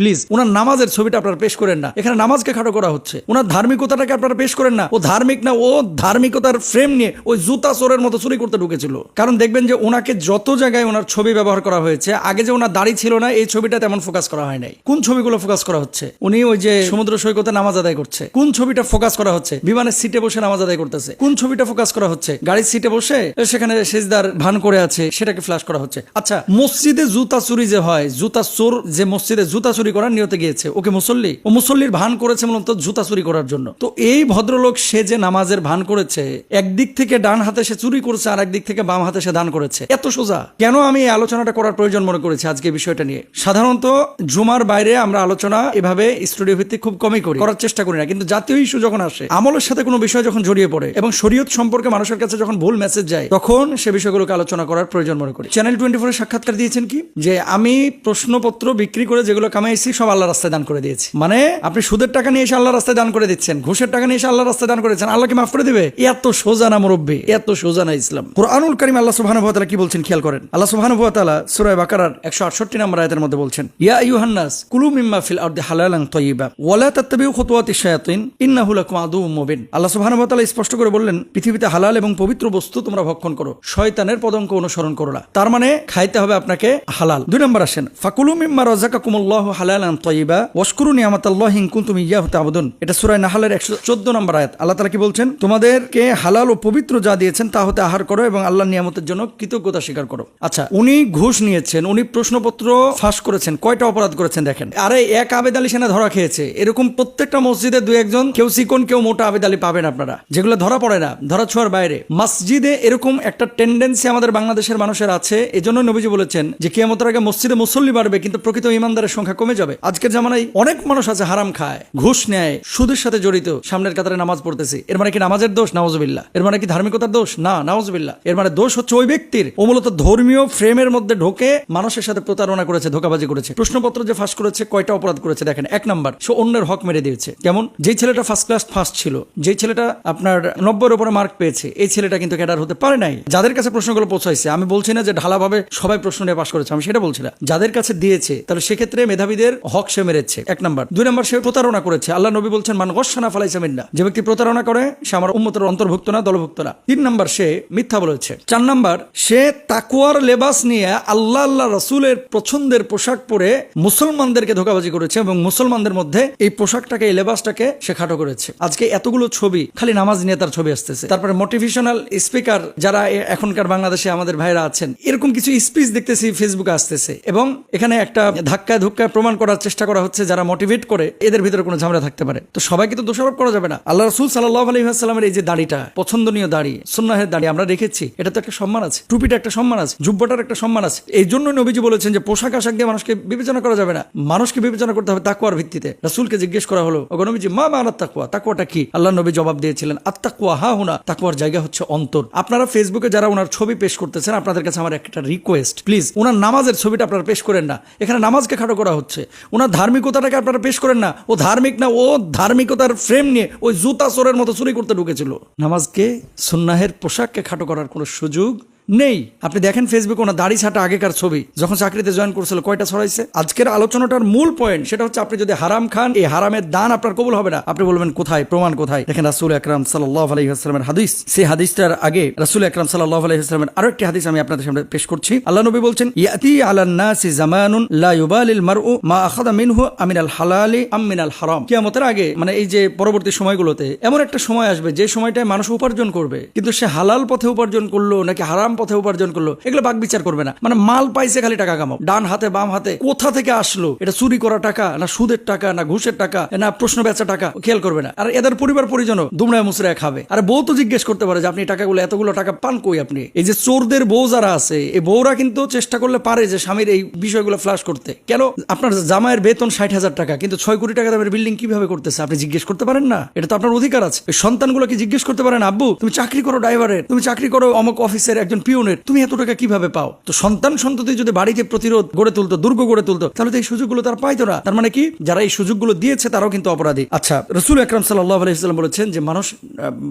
Please, ওনার নামাজের ছবিটা আপনারা পেশ করেন না। এখানে নামাজকে খাটো করা হচ্ছে। ওনার ধার্মিকতাটাকে আপনারা পেশ করেন না। ও ধার্মিক না, ও ধার্মিকতার ফ্রেম নিয়ে ওই জুতা চোরের মতো চুরি করতে ঢুকেছিল। কারণ দেখবেন যে ওনাকে যত জায়গায় ওনার ছবি ব্যবহার করা হয়েছে, আগে যে ওনার দাড়ি ছিল না, এই ছবিটা তেমন ফোকাস করা হয় নাই। কোন ছবিগুলো ফোকাস করা হচ্ছে? উনি ওই যে সমুদ্র সৈকতে নামাজ আদায় করছে। কোন ছবিটা ফোকাস করা হচ্ছে? বিমানের সিটে বসে নামাজ আদায় করতেছে। কোন ছবিটা ফোকাস করা হচ্ছে? গাড়ির সিটে বসে সেখানে সেজদার ভান করে আছে, সেটাকে ফ্ল্যাশ করা হচ্ছে। আচ্ছা মসজিদে জুতা চুরি যে হয়, জুতা চোর যে মসজিদে জুতা চুরি করার নিয়তে গিয়েছে। ওকে মুসল্লি? ও মুসল্লির ভান করেছে মূলত জুতা চুরি করার জন্য। তো এই ভদ্রলোক সে যে নামাজের ভান করেছে, একদিক থেকে ডান হাতে সে চুরি করেছে আর একদিক থেকে বাম হাতে সে দান করেছে। এত সোজা। কেন আমি এই আলোচনাটা করার প্রয়োজন মনে করেছি আজকে বিষয়টা নিয়ে? সাধারণত জুমার বাইরে আমরা আলোচনা এভাবে স্টুডিও ভিত্তিক খুব কমই করি, করার চেষ্টা করি না। কিন্তু জাতীয় ইস্যু যখন আসে, আমলের সাথে কোনো বিষয় যখন জড়িয়ে পড়ে এবং শরীয়ত সম্পর্কে মানুষের কাছে যখন ভুল মেসেজ যায়, তখন সে বিষয়গুলোকে আলোচনা করার প্রয়োজন মনে করি। চ্যানেল টোয়েন্টি ফোরের সাক্ষাৎকার দিয়েছেন কি? যে আমি প্রশ্নপত্র বিক্রি করে যেগুলো কামাইছি সব আল্লাহ রাস্তায় দান করে দিয়েছি। মানে? আপনি সুদের টাকা নিয়ে এসে আল্লাহ রাস্তায় দান করে দিচ্ছেন ঘুষের টাকা নিয়ে এসে আল্লাহ রাস্তায় দান করেছেন আল্লাহকে মাফ করে দিবে? এত সোজা না মুরব্বী এত সোজা না ইসলাম। কোরআনুল করিম আল্লাহ সুবহানাহু ওয়া তাআলা কি বলছেন খেয়াল করেন? আল্লাহ সুবহানাহু ওয়া তাআলা সূরা বাকারার 168 নম্বর আয়াতের মধ্যে বলছেন ইয়া আইয়ুহান্নাস কুলু মিম্মা ফিল আরদি হালালান তাইয়্যিবা ওয়া লা তাত্তাবিউ খুতুওয়াতিশ শায়াতিন ইন্নাহু লাকুম আদুউম মুবিন। আল্লাহ সুবহানাহু ওয়া তাআলা স্পষ্ট করে বললেন পৃথিবীতে হালাল এবং পবিত্র বস্তু তোমরা ভক্ষণ করো শয়তানের পদঙ্ক অনুসরণ করো না। তার মানে খাইতে হবে আপনাকে হালাল। দুই নম্বর আসেন ফাকুলু মিম্মা রাযাকাকুমুল্লাহু হালালান তাইয়্যিবা ওয়াশকুরু নিয়ামাতাল্লাহি ইন কুনতুম ইয়াহু তা'বুদুন। এটা সূরা নাহলের 114 নম্বর আয়াত। আল্লাহ তাআলা কি বলছেন? তোমাদেরকে হালাল ও পবিত্র যা দিয়েছেন তা হতে আহার করো এবং আল্লাহর নিয়ামতের জন্য কৃতজ্ঞতা স্বীকার করো। আচ্ছা উনি ঘুষ নিয়েছেন, উনি প্রশ্নপত্র ফাঁস করেছেন, কয়টা অপরাধ করেছেন দেখেন। আরে, এক আবেদ আলী সেনা ধরা খেয়েছে। এরকম প্রত্যেকটা মসজিদে দু একজন, কেউ চিকন কেউ মোটা আবেদ আলী পাবেন আপনারা। যেগুলো ধরা পড়ে না, ধরা ছোঁয়ার বাইরে। মসজিদে এরকম একটা টেন্ডেন্সি আমাদের বাংলাদেশের মানুষের আছে। এজন্য নবীজি বলেছেন যে, কিয়ামতের আগে মসজিদে মুসল্লি বাড়বে, কিন্তু প্রকৃত ইমানদারের সংখ্যা কমে যাবে। আজকের জামানায় অনেক মানুষ আছে হারাম খায়, ঘুষ নেয়, সুদের সাথে জড়িত। সামনের কাতারে নামাজ পড়তেছে। এর মানে কি নামাজের দোষ? নাওজবিল্লা এর মানে কি ধার্মিকতার দোষ? না নাওজবিল্লা এর মানে দোষ হচ্ছে ওই ব্যক্তির। ও মূলত ধর্মীয় ফ্রেমের মধ্যে ঢোকে, মানুষের সাথে প্রতারণা করেছে, ধোকাবাজি করেছে। প্রশ্নপত্র যে ফাঁস করেছে, কয়টা অপরাধ করেছে দেখেন। এক নাম্বার, সে অন্যের হক মেরে দিয়েছে। যেমন যেই ছেলেটা ফার্স্ট ক্লাস ফার্স্ট ছিল, যেই ছেলেটা আপনার নব্বইয়ের উপরে মার্ক পেয়েছে, এই ছেলেটা কিন্তু ক্যাডার হতে পারে নাই। যাদের কাছে প্রশ্নগুলো পৌঁছাইছে, আমি বলছি না যে ঢালাভাবে সবাই প্রশ্ন নিয়ে পাশ করেছে, আমি সেটা বলছি না। যাদের কাছে দিয়েছে, তাহলে সেক্ষেত্রে মেধাবীদের হক সে মেরেছে। এক নাম্বার। দুই নাম্বার, সে প্রতারণা করেছে। আল্লাহ নবী বলছেন, মান গসানা ফালাইছে মিন্না। যে ব্যক্তি প্রতারণা করে, সে আমার উম্মতের অন্তর্ভুক্ত না, দলভুক্ত না। তিন নাম্বার, সে মিথ্যা বলেছে। চার নাম্বার, সে তাকুয়ার লেবাস নিয়ে আল্লাহ আল্লাহ রসুলের পছন্দের পোশাক পরে মুসলমানদেরকে ধোকাবাজি করেছে এবং মুসলমানদের মধ্যে এই পোশাকটাকে, এই লেবাসটাকে সে খাটো করেছে। আজকে এতগুলো ছবি, খালি নামাজ নিয়ে তার ছবি আসতেছে। তারপরে মোটিভেশনাল স্পিকার যারা এখনকার বাংলাদেশে আমাদের ভাইরা আছেন, এরকম কিছু স্পিচ দেখতেছি ফেসবুকে আসতেছে। এবং এখানে একটা ধাক্কায় ধুক্কায় প্রমাণ করার চেষ্টা করা হচ্ছে যারা মোটিভেট করে, এদের ভিতরে কোনো ঝামেলা থাকতে পারে। তো সবাইকে তো দোষারোপ করা যাবে না। আল্লাহ রসুল সাল্লাহ আলহিহাস্লামের এই যে দাড়িটা, পছন্দনীয় দাড়ি, সুন্নাহের দাড়ি, আমরা রেখেছি এটা তো একটা সম্মান আছে। টুপিটা একটা সম্মান আছে, জুব্বাটার একটা সম্মান আছে। এই জন্য নবীজি বলেছেন যে, পোশাক আশাক দিয়ে মানুষকে বিবেচনা করা যাবে না। মানুষকে বিবেচনা করতে হবে তাকুয়ার ভিত্তিতে। রাসুলকে জিজ্ঞেস করা হলো, ওগো নবীজি, মা মা আনাত তাকুয়া তাকুয়াটা কি? আল্লাহ নবী জবাব দিয়েছিলেন আত্মাকুয়া হা হুনা তাকুয়ার জায়গা হচ্ছে অন্তর। আপনারা ফেসবুকে যারা ওনার ছবি পেশ করতেছেন, আপনাদের কাছে আমার একটা রিকোয়েস্ট প্লিজ ওনার নামাজের ছবিটা আপনারা পেশ করেন না। এখানে নামাজকে খাটো করা হচ্ছে। ওনার ধার্মিকতাটাকে আপনারা পেশ করেন না। ও ধার্মিক না, ও ধার্মিকতার ফ্রেম নিয়ে ওই জুতা চোরের মতো চুরি করতে ঢুকেছিল। নামাজকে সন্ন্যাহের পোশাককে খাটো করার কোনো সুযোগ নেই। আপনি দেখেন ফেসবুকে ওনার দাড়ি ছাটা আগেকার ছবি, যখন চাকরিতে জয়েন করছিল, কয়টা ছড়াইছে? আজকের আলোচনাটার মূল পয়েন্ট সেটা হচ্ছে আপনি যদি হারাম খান, এই হারামের দান আপনার কবুল হবে না। আপনি বলবেন, কোথায়? প্রমাণ কোথায়? দেখেন রাসুল আকরাম সাল্লাহ আলহিহাস্লামের হাদিস। সেই হাদিসটার আগে রাসুল আকরাম সাল্লাহ আলহিহাস্লামের আরও একটি হাদিস আমি আপনাদের সামনে পেশ করছি। আল্লাহ নবী বলছেন, ইয়াতি আলান্নাসি জামানুন লা ইউবালিল মারউ মা আখাদা মিনহু আমিনাল হালালি আম হারাম। কিয়ামতের আগে মানে এই যে পরবর্তী সময়গুলোতে, এমন একটা সময় আসবে যে সময়টায় মানুষ উপার্জন করবে। কিন্তু সে হালাল পথে উপার্জন করল নাকি হারাম পথে উপার্জন করল। এগুলো বাক বিচার করবে না। মানে মাল পাইছে খালি টাকা কামাও। ডান হাতে বাম হাতে কোথা থেকে আসলো? এটা চুরি করা টাকা, না সুদের টাকা, না ঘুষের টাকা, না প্রশ্ন বেচা টাকা, খেয়াল করবে না। আর এদের পরিবার পরিজনও দুমড়ায় মুসরায় খাবে। আর বউ তো জিজ্ঞেস করতে পারে যে, আপনি টাকাগুলো, এতগুলো টাকা পান কই আপনি? এই যে চোরদের বউ যারা আছে, এই বউরা কিন্তু চেষ্টা করলে পারে যে স্বামীর এই বিষয়গুলো ফ্লাশ করতে। কেন? আপনার জামাইয়ের বেতন ষাট হাজার টাকা, কিন্তু ছয় কোটি টাকা দামের বিল্ডিং কীভাবে করতেছে? আপনি জিজ্ঞেস করতে পারেন না? এটা তো আপনার অধিকার আছে। সন্তানগুলোকে জিজ্ঞেস করতে পারেন? আব্বু, তুমি চাকরি করো ড্রাইভারের তুমি চাকরি করো অমক অফিসের একজন পিওনের, তুমি এত টাকা কীভাবে পাও? তো সন্তান সন্ততি যদি বাড়িতে প্রতিরোধ গড়ে তুলতো, দুর্গ গড়ে তুলতো, তাহলে তো এই সুযোগগুলো তারা পাইতো না। তার মানে কি? যারা এই সুযোগগুলো দিয়েছে, তারাও কিন্তু অপরাধী। আচ্ছা রসুল আকরাম সাল্লাহ আলাইসাল্লাম বলেছেন যে, মানুষ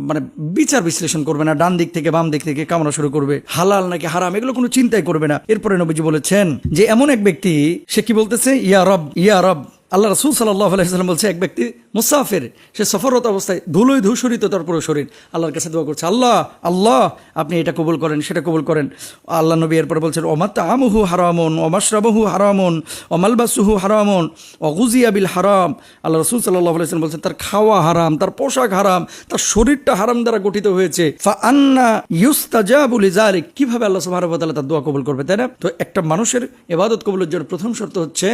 মানে বিচার বিশ্লেষণ করবে না, ডান দিক থেকে বাম দিক থেকে কামনা শুরু করবে। হালাল নাকি হারাম, এগুলো কোনো চিন্তাই করবে না। এরপরে নবীজি বলেছেন যে, এমন এক ব্যক্তি, সে কি বলতেছে? ইয়া রব ইয়া রব। আল্লাহ রসুল সাল্লাহ আলাইসাল্লাম বলছে, এক ব্যক্তি মুসাফের, সে সফররত অবস্থায় ধুলোই ধূসরিত তার পুরো শরীর। আল্লাহর কাছে দোয়া করছে, আল্লাহ আল্লাহ, আপনি এটা কবুল করেন, সেটা কবুল করেন। আল্লাহ নবী এরপর বলছেন ওমাত্তা আমহু হারামন অমাশরাবহু হারামন অমালবাসুহু হারামন অগুজিয়া বিল হারাম। আল্লাহ রসুল সাল্লাহ আলাইসাল্লাম বলছেন, তার খাওয়া হারাম, তার পোশাক হারাম, তার শরীরটা হারাম দ্বারা গঠিত হয়েছে। ফা আন্না ইউস্তাজাবুলি জালিক কীভাবে আল্লাহ তাআলা তার দোয়া কবুল করবে, তাই না? তো একটা মানুষের এবাদত কবুলের জন্য প্রথম শর্ত হচ্ছে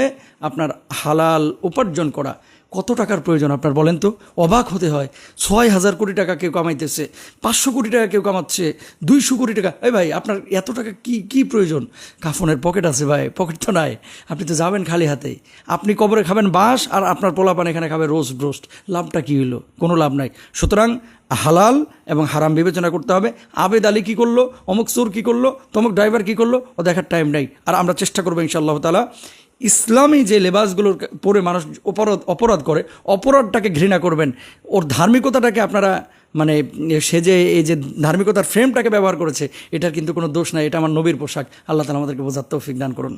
আপনার হালাল উপার্জন করা। কত টাকার প্রয়োজন আপনার বলেন তো? অবাক হতে হয়। ছয় হাজার কোটি টাকা কেউ কামাইতেছে, পাঁচশো কোটি টাকা কেউ কামাচ্ছে, দুইশো কোটি টাকা। এই ভাই, আপনার এত টাকা কি কি প্রয়োজন? কাফনের পকেট আছে ভাই, পকেট তো নাই। আপনি তো যাবেন খালি হাতে। আপনি কবরে খাবেন বাঁশ আর আপনার পোলাপান এখানে খাবে রোস্ট ব্রোস্ট। লাভটা কী হইল? কোনো লাভ নাই। সুতরাং হালাল এবং হারাম বিবেচনা করতে হবে। আবেদ আলী কী করল? অমুক চোর কী করল? তমুক ড্রাইভার কী করল? ও দেখার টাইম নাই। আর আমরা চেষ্টা করব ইনশাআল্লাহ তালা ইসলামী যে লেবাসগুলোর পরে মানুষ অপরাধ অপরাধ করে, অপরাধটাকে ঘৃণা করবেন। ওর ধার্মিকতাটাকে আপনারা মানে সে যে, এই যে ধার্মিকতার ফ্রেমটাকে ব্যবহার করেছে, এটার কিন্তু কোনো দোষ নাই, এটা আমার নবীর পোশাক। আল্লাহ তালা আমাদেরকে বোঝার তৌফিক দান করুন।